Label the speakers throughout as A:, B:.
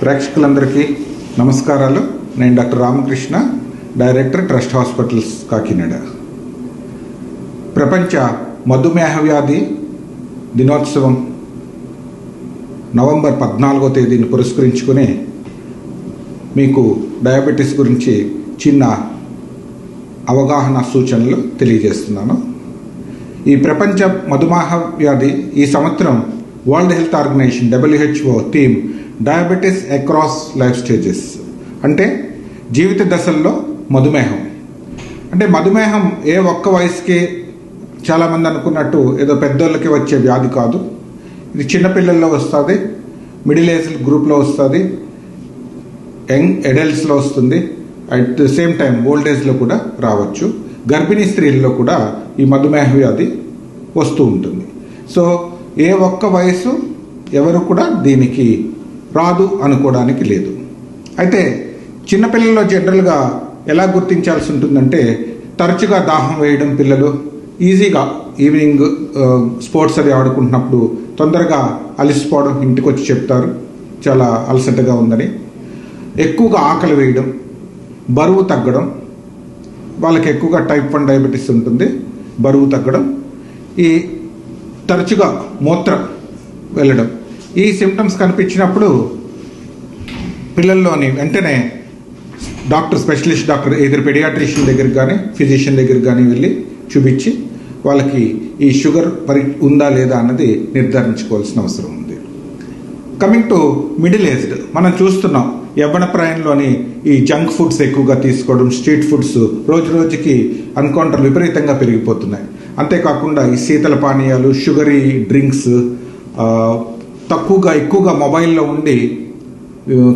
A: ప్రేక్షకులందరికీ నమస్కారాలు. నేను doctor Ramakrishna director trust hospitals Kakinada. ప్రపంచ మధుమేహ వ్యాధి దినోత్సవం నవంబర్ పద్నాలుగో తేదీని పురస్కరించుకుని మీకు డయాబెటీస్ గురించి చిన్న అవగాహన సూచనలు తెలియజేస్తున్నాను. ఈ ప్రపంచ మధుమేహ వ్యాధి ఈ సంవత్సరం world health organization WHO theme diabetes across life stages అంటే జీవిత దశల్లో మధుమేహం. అంటే మధుమేహం ఏ ఒక్క వయసుకి చాలామంది అనుకున్నట్టు ఏదో పెద్దోళ్ళకి వచ్చే వ్యాధి కాదు. ఇది చిన్నపిల్లల్లో వస్తుంది మిడిల్ ఏజ్ గ్రూప్లో వస్తుంది యంగ్ అడల్ట్స్లో వస్తుంది. At the same time old ఏజ్లో కూడా రావచ్చు. గర్భిణీ స్త్రీల్లో కూడా ఈ మధుమేహ వ్యాధి వస్తూ ఉంటుంది. సో ఏ ఒక్క వయసు ఎవరు కూడా దీనికి రాదు అనుకోవడానికి లేదు. అయితే చిన్నపిల్లల్లో జనరల్గా ఎలా గుర్తించాల్సి ఉంటుందంటే తరచుగా దాహం వేయడం పిల్లలు ఈజీగా ఈవినింగ్ స్పోర్ట్స్ అవి ఆడుకుంటున్నప్పుడు తొందరగా అలసిపోవడం ఇంటికి వచ్చి చెప్తారు. చాలా అలసటగా ఉందని. ఎక్కువగా ఆకలి వేయడం బరువు తగ్గడం వాళ్ళకి ఎక్కువగా టైప్ వన్ డయాబెటీస్ ఉంటుంది బరువు తగ్గడం ఈ తరచుగా మూత్రం వెళ్ళడం. ఈ సిమ్టమ్స్ కనిపించినప్పుడు పిల్లల్లోని వెంటనే డాక్టర్ స్పెషలిస్ట్ డాక్టర్ ఎదురు పెడియాట్రిషియన్ దగ్గరికి కానీ ఫిజిషియన్ దగ్గరికి కానీ వెళ్ళి చూపించి వాళ్ళకి ఈ షుగర్ పరి ఉందా లేదా అన్నది నిర్ధారించుకోవాల్సిన అవసరం ఉంది. కమింగ్ టు మిడిల్ ఏజ్డ్ మనం చూస్తున్నాం యవ్వన ప్రాయంలోని ఈ జంక్ ఫుడ్స్ ఎక్కువగా తీసుకోవడం స్ట్రీట్ ఫుడ్స్ రోజు రోజుకి అన్కౌంటర్ విపరీతంగా పెరిగిపోతున్నాయి. అంతేకాకుండా ఈ శీతల పానీయాలు షుగరీ డ్రింక్స్ తక్కువగా ఎక్కువగా మొబైల్లో ఉండి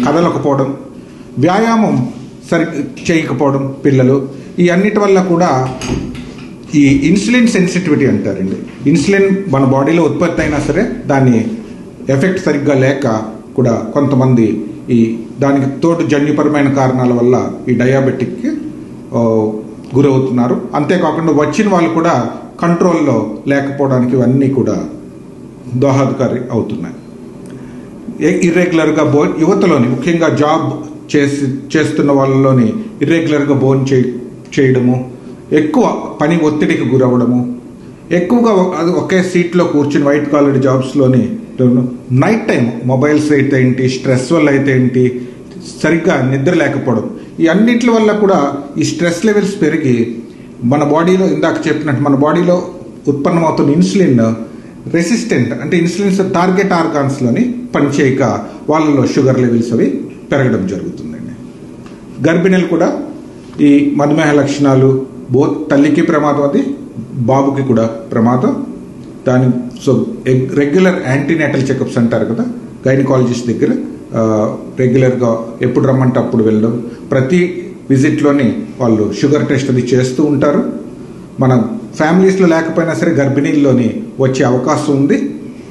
A: కదలకపోవడం వ్యాయామం సరి చేయకపోవడం పిల్లలు ఈ అన్నిటి వల్ల కూడా ఈ ఇన్సులిన్ సెన్సిటివిటీ అంటారండి. ఇన్సులిన్ మన బాడీలో ఉత్పత్తి అయినా సరే దాన్ని ఎఫెక్ట్ సరిగ్గా లేక కూడా కొంతమంది ఈ దానికి తోడు జన్యుపరమైన కారణాల వల్ల ఈ డయాబెటిక్కి గురవుతున్నారు. అంతేకాకుండా వచ్చిన వాళ్ళు కూడా కంట్రోల్లో లేకపోవడానికి ఇవన్నీ కూడా దోహదకారి అవుతున్నాయి. ఇర్రెగ్యులర్గా బో యువతలోని ముఖ్యంగా జాబ్ చేసి చేస్తున్న వాళ్ళలోని ఇర్రెగ్యులర్గా బోన్ చే చేయడము ఎక్కువ పని ఒత్తిడికి గురవడము ఎక్కువగా అది ఒకే సీట్లో కూర్చుని వైట్ కాలర్ జాబ్స్లోని నైట్ టైం మొబైల్స్ అయితే ఏంటి స్ట్రెస్ వల్ల అయితే ఏంటి సరిగ్గా నిద్ర లేకపోవడం ఈ అన్నిటి వల్ల కూడా ఈ స్ట్రెస్ లెవెల్స్ పెరిగి మన బాడీలో ఇందాక చెప్పినట్టు మన బాడీలో ఉత్పన్నమవుతున్న ఇన్సులిన్ రెసిస్టెంట్ అంటే ఇన్సులిన్స్ టార్గెట్ ఆర్గాన్స్లోని పనిచేయక వాళ్ళలో షుగర్ లెవెల్స్ అవి పెరగడం జరుగుతుందండి. గర్భిణీలు కూడా ఈ మధుమేహ లక్షణాలు బో తల్లికి ప్రమాదం అది బాబుకి కూడా ప్రమాదం. దాని సో రెగ్యులర్ యాంటీనేటల్ చెకప్స్ అంటారు కదా గైనకాలజిస్ట్ దగ్గర రెగ్యులర్గా ఎప్పుడు రమ్మంటే అప్పుడు వెళ్ళడం. ప్రతి విజిట్లోని వాళ్ళు షుగర్ టెస్ట్ అది చేస్తూ ఉంటారు. మన ఫ్యామిలీస్లో లేకపోయినా సరే గర్భిణీల్లోని వచ్చే అవకాశం ఉంది.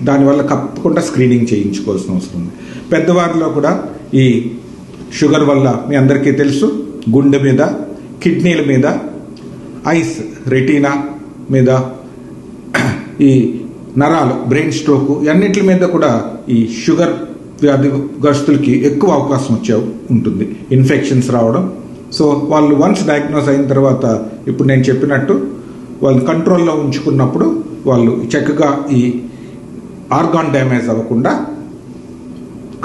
A: దానివల్ల తప్పకుండా స్క్రీనింగ్ చేయించుకోవాల్సిన అవసరం ఉంది. పెద్దవారిలో కూడా ఈ షుగర్ వల్ల మీ అందరికీ తెలుసు గుండె మీద కిడ్నీల మీద ఐస్ రెటీనా మీద ఈ నరాలు బ్రెయిన్ స్ట్రోక్ అన్నిటి మీద కూడా ఈ షుగర్ వ్యాధిగ్రస్తులకి ఎక్కువ అవకాశం వచ్చే ఉంటుంది. ఇన్ఫెక్షన్స్ రావడం. సో వాళ్ళు వన్స్ డయాగ్నోస్ అయిన తర్వాత ఇప్పుడు నేను చెప్పినట్టు వాళ్ళు కంట్రోల్లో ఉంచుకున్నప్పుడు వాళ్ళు చక్కగా ఈ ఆర్గాన్ డ్యామేజ్ అవ్వకుండా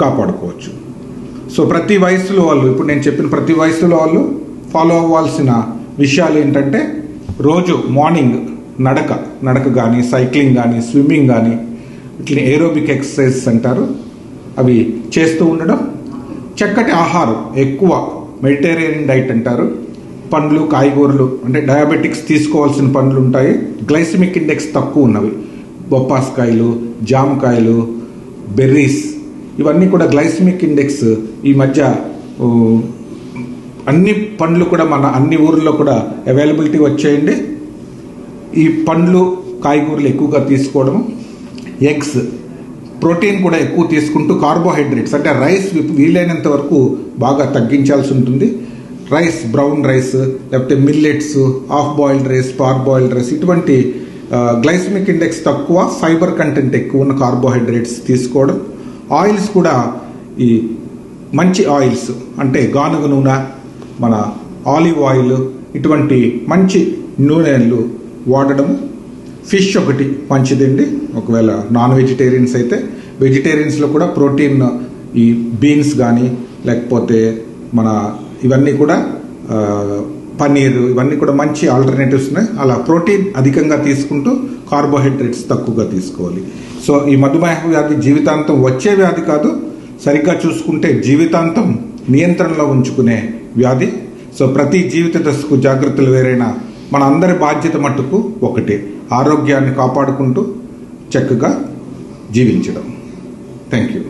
A: కాపాడుకోవచ్చు. సో ప్రతి వయసులో వాళ్ళు ఇప్పుడు నేను చెప్పిన ప్రతి వయసులో వాళ్ళు ఫాలో అవ్వాల్సిన విషయాలు ఏంటంటే రోజు మార్నింగ్ నడక నడక కానీ సైక్లింగ్ కానీ స్విమ్మింగ్ కానీ ఇట్లా ఏరోబిక్ ఎక్సర్సైజెస్ అంటారు. అవి చేస్తూ ఉండడం. చక్కటి ఆహారం ఎక్కువ మెడిటేరియన్ డైట్ అంటారు. పండ్లు కాయగూరలు అంటే డయాబెటిక్స్ తీసుకోవాల్సిన పండ్లు ఉంటాయి గ్లైసిమిక్ ఇండెక్స్ తక్కువ ఉన్నవి. బొప్పాస్కాయలు జామకాయలు బెర్రీస్ ఇవన్నీ కూడా గ్లైసిమిక్ ఇండెక్స్ ఈ మధ్య అన్ని పండ్లు కూడా మన అన్ని ఊర్లో కూడా అవైలబిలిటీ వచ్చాయండి. ఈ పండ్లు కాయగూరలు ఎక్కువగా తీసుకోవడం ఎగ్స్ ప్రోటీన్ కూడా ఎక్కువ తీసుకుంటూ కార్బోహైడ్రేట్స్ అంటే రైస్ వీలైనంత వరకు బాగా తగ్గించాల్సి ఉంటుంది. రైస్ బ్రౌన్ రైస్ లేకపోతే millets half boiled rice par boiled rice ఇటువంటి గ్లైసమిక్ ఇండెక్స్ తక్కువ ఫైబర్ కంటెంట్ ఎక్కువ ఉన్న కార్బోహైడ్రేట్స్ తీసుకోవడం. ఆయిల్స్ కూడా ఈ మంచి ఆయిల్స్ అంటే గానుగ నూనె మన ఆలివ్ ఆయిల్ ఇటువంటి మంచి నూనెలు వాడడం ఫిష్ ఒకటి మంచిదండి. ఒకవేళ నాన్ వెజిటేరియన్స్ అయితే వెజిటేరియన్స్లో కూడా ప్రోటీన్ ఈ బీన్స్ కానీ లేకపోతే మన ఇవన్నీ కూడా పన్నీరు ఇవన్నీ కూడా మంచి ఆల్టర్నేటివ్స్ ఉన్నాయి. అలా ప్రోటీన్ అధికంగా తీసుకుంటూ కార్బోహైడ్రేట్స్ తక్కువగా తీసుకోవాలి. సో ఈ మధుమేహ వ్యాధి జీవితాంతం వచ్చే వ్యాధి కాదు సరిగ్గా చూసుకుంటే జీవితాంతం నియంత్రణలో ఉంచుకునే వ్యాధి. సో ప్రతి జీవిత దశకు జాగ్రత్తలు వేరైనా మన అందరి బాధ్యత మట్టుకు ఒకటే ఆరోగ్యాన్ని కాపాడుకుంటూ చక్కగా జీవించడం. Thank you